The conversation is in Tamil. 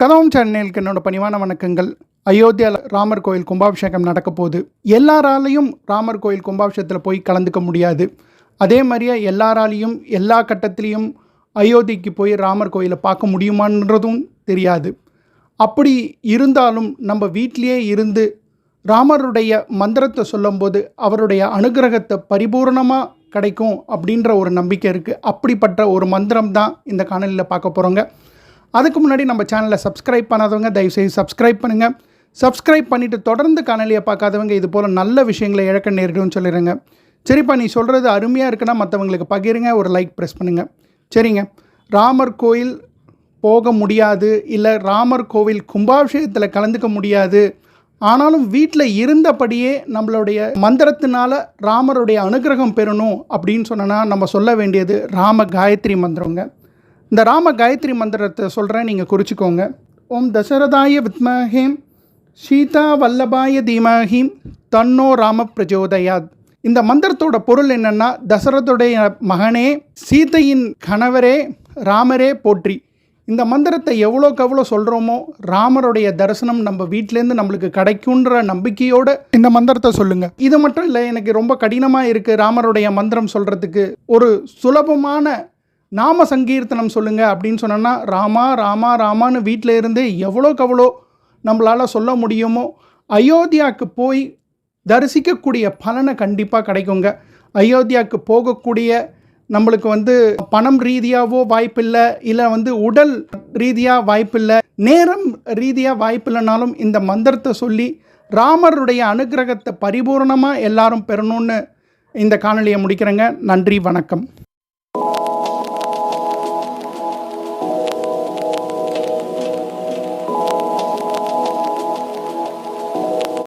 கதவம் சேனலுக்கு என்னோட பணிவான வணக்கங்கள். அயோத்தியா ராமர் கோயில் கும்பாபிஷேகம் நடக்க போகுது. எல்லாராலையும் ராமர் கோயில் கும்பாபிஷேகத்தில் போய் கலந்துக்க முடியாது. அதே மாதிரியே எல்லாராலையும் எல்லா கட்டத்திலையும் அயோத்திக்கு போய் ராமர் கோயிலை பார்க்க முடியுமான்றதும் தெரியாது. அப்படி இருந்தாலும் நம்ம வீட்டிலேயே இருந்து ராமருடைய மந்திரத்தை சொல்லும்போது அவருடைய அனுகிரகத்தை பரிபூர்ணமாக கிடைக்கும் அப்படின்ற ஒரு நம்பிக்கை இருக்குது அப்படிப்பட்ட ஒரு மந்திரம் தான் இந்த காணொலியில் பார்க்க போகிறோங்க அதுக்கு முன்னாடி நம்ம சேனலை சப்ஸ்கிரைப் பண்ணாதவங்க தயவுசெய்து சப்ஸ்கிரைப் பண்ணுங்கள் சப்ஸ்கிரைப் பண்ணிவிட்டு தொடர்ந்து காணொலியை பார்க்காதவங்க இது போல் நல்ல விஷயங்களை இழக்க நேரிடும்னு சொல்லிடுங்க சரிப்பா நீ சொல்கிறது அருமையாக இருக்குன்னா மற்றவங்களுக்கு பகிருங்க ஒரு லைக் ப்ரெஸ் பண்ணுங்கள் சரிங்க. ராமர் கோயில் போக முடியாது இல்லை ராமர் கோவில் கும்பாபிஷேகத்தில் கலந்துக்க முடியாது. ஆனாலும் வீட்டில் இருந்தபடியே நம்மளுடைய மந்திரத்தினால ராமருடைய அனுகிரகம் பெறணும் அப்படின்னு சொன்னோன்னா நம்ம சொல்ல வேண்டியது ராம காயத்ரி மந்திரங்க. இந்த ராம காயத்ரி மந்திரத்தை சொல்கிறேன் நீங்கள் குறிச்சிக்கோங்க. ஓம் தசரதாய வித்மஹேம் சீதா வல்லபாய தீமஹீம் தன்னோ ராம பிரஜோதயாத். இந்த மந்திரத்தோட பொருள் என்னென்னா தசரதுடைய மகனே சீதையின் கணவரே ராமரே போற்றி. இந்த மந்திரத்தை எவ்வளோக்கு எவ்வளோ சொல்கிறோமோ ராமருடைய தரிசனம் நம்ம வீட்டிலேருந்து நம்மளுக்கு கிடைக்குன்ற நம்பிக்கையோடு இந்த மந்திரத்தை சொல்லுங்கள் இது மட்டும் இல்லை எனக்கு ரொம்ப கடினமாக இருக்குது ராமருடைய மந்திரம் சொல்கிறதுக்கு ஒரு சுலபமான நாம சங்கீர்த்தனம் சொல்லுங்கள் அப்படின்னு சொன்னோன்னா ராமா ராமா ராமான்னு வீட்டில் இருந்தே எவ்வளோ கவ்வளோ நம்மளால் சொல்ல முடியுமோ அயோத்தியாவுக்கு போய் தரிசிக்கக்கூடிய பலனை கண்டிப்பாக கிடைக்குங்க. அயோத்தியாவுக்கு போகக்கூடிய நம்மளுக்கு வந்து பணம் ரீதியாகவோ வாய்ப்பில்லை இல்லை வந்து உடல் ரீதியாக வாய்ப்பில்லை நேரம் ரீதியாக வாய்ப்பில்லைனாலும் இந்த மந்திரத்தை சொல்லி ராமருடைய அனுகிரகத்தை பரிபூர்ணமாக எல்லாரும் பெறணும்னு இந்த காணொலியை முடிக்கிறேங்க. நன்றி வணக்கம்.